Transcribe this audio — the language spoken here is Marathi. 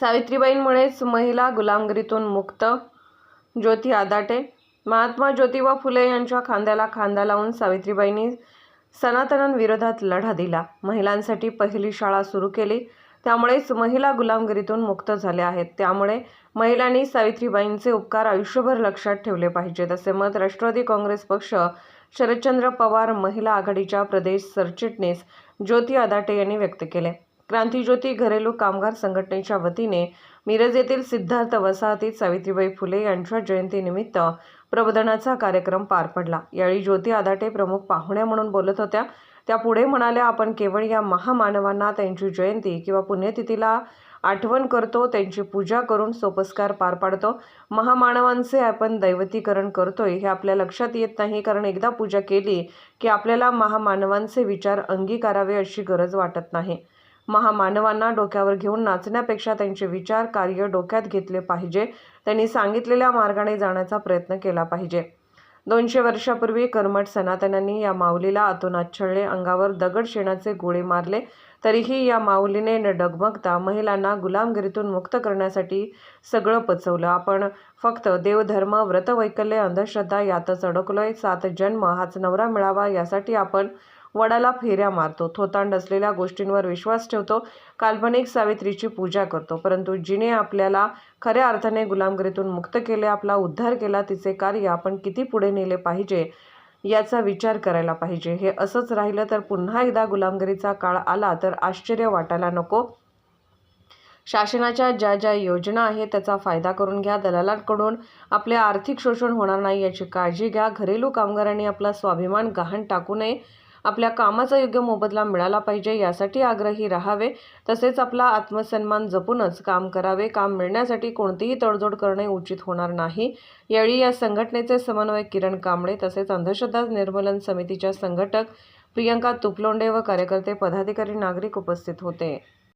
सावित्रीबाईंमुळेच महिला गुलामगिरीतून मुक्त. ज्योती आदाटे महात्मा ज्योतिबा फुले यांच्या खांद्याला खांदा लावून सावित्रीबाईंनी सनातनांविरोधात लढा दिला. महिलांसाठी पहिली शाळा सुरू केली. त्यामुळेच महिला गुलामगिरीतून मुक्त झाल्या आहेत. त्यामुळे महिलांनी सावित्रीबाईंचे उपकार आयुष्यभर लक्षात ठेवले पाहिजेत असे मत राष्ट्रवादी काँग्रेस पक्ष शरदचंद्र पवार महिला आघाडीच्या प्रदेश सरचिटणीस ज्योती आदाटे यांनी व्यक्त केले. क्रांतिज्योती घरेलू कामगार संघटनेच्या वतीने मिरज येथील सिद्धार्थ वसाहतीत सावित्रीबाई फुले यांच्या जयंतीनिमित्त प्रबोधनाचा कार्यक्रम पार पडला. यावेळी ज्योती आदाटे प्रमुख पाहुण्या म्हणून बोलत होत्या. त्या पुढे म्हणाल्या आपण केवळ या महामानवांना त्यांची जयंती किंवा पुण्यतिथीला आठवण करतो त्यांची पूजा करून सोपस्कार पार पाडतो. महामानवांचे आपण दैवतीकरण करतोय हे आपल्या लक्षात येत नाही. कारण एकदा पूजा केली की आपल्याला महामानवांचे विचार अंगीकारावे अशी गरज वाटत नाही. महामानवांना डोक्यावर घेऊन नाचण्यापेक्षा त्यांचे विचार कार्य डोक्यात घेतले पाहिजे. त्यांनी सांगितलेल्या मार्गाने जाण्याचा प्रयत्न केला पाहिजे. दोनशे वर्षापूर्वी कर्मठ सनातनांनी या माऊलीला अतोनात छळले अंगावर दगड शेणाचे गोळे मारले. तरीही या माऊलीने न डगमगता महिलांना गुलामगिरीतून मुक्त करण्यासाठी सगळं पचवलं. आपण फक्त देवधर्म व्रतवैकल्य अंधश्रद्धा यातच अडकलोय. सात जन्म हाच नवरा मिळावा यासाठी आपण वडाला फेऱ्या मारतो. थोतांड असलेल्या गोष्टींवर विश्वास ठेवतो. काल्पनिक सावित्रीची पूजा करतो. परंतु जिने आपल्याला खऱ्या अर्थाने गुलामगिरीतून मुक्त केले आपला उद्धार केला तिचे कार्य आपण किती पुढे नेले पाहिजे याचा विचार करायला पाहिजे. हे असंच राहिलं तर पुन्हा एकदा गुलामगिरीचा काळ आला तर आश्चर्य वाटायला नको. शासनाच्या ज्या ज्या योजना आहेत त्याचा फायदा करून घ्या. दलालांकडून आपले आर्थिक शोषण होणार नाही याची काळजी घ्या. घरेलू कामगारांनी आपला स्वाभिमान गहाण टाकू नये. आपल्या कामाचा योग्य मोबदला मिळाला पाहिजे यासाठी आग्रही राहावे. तसेच आपला आत्मसन्मान जपूनच काम करावे. काम मिळण्यासाठी कोणतीही तडजोड करणे उचित होणार नाही. यावेळी या संघटनेचे समन्वयक किरण कांबळे तसेच अंधश्रद्धा निर्मूलन समितीच्या संघटक प्रियंका तुपलोंडे व कार्यकर्ते पदाधिकारी नागरिक उपस्थित होते.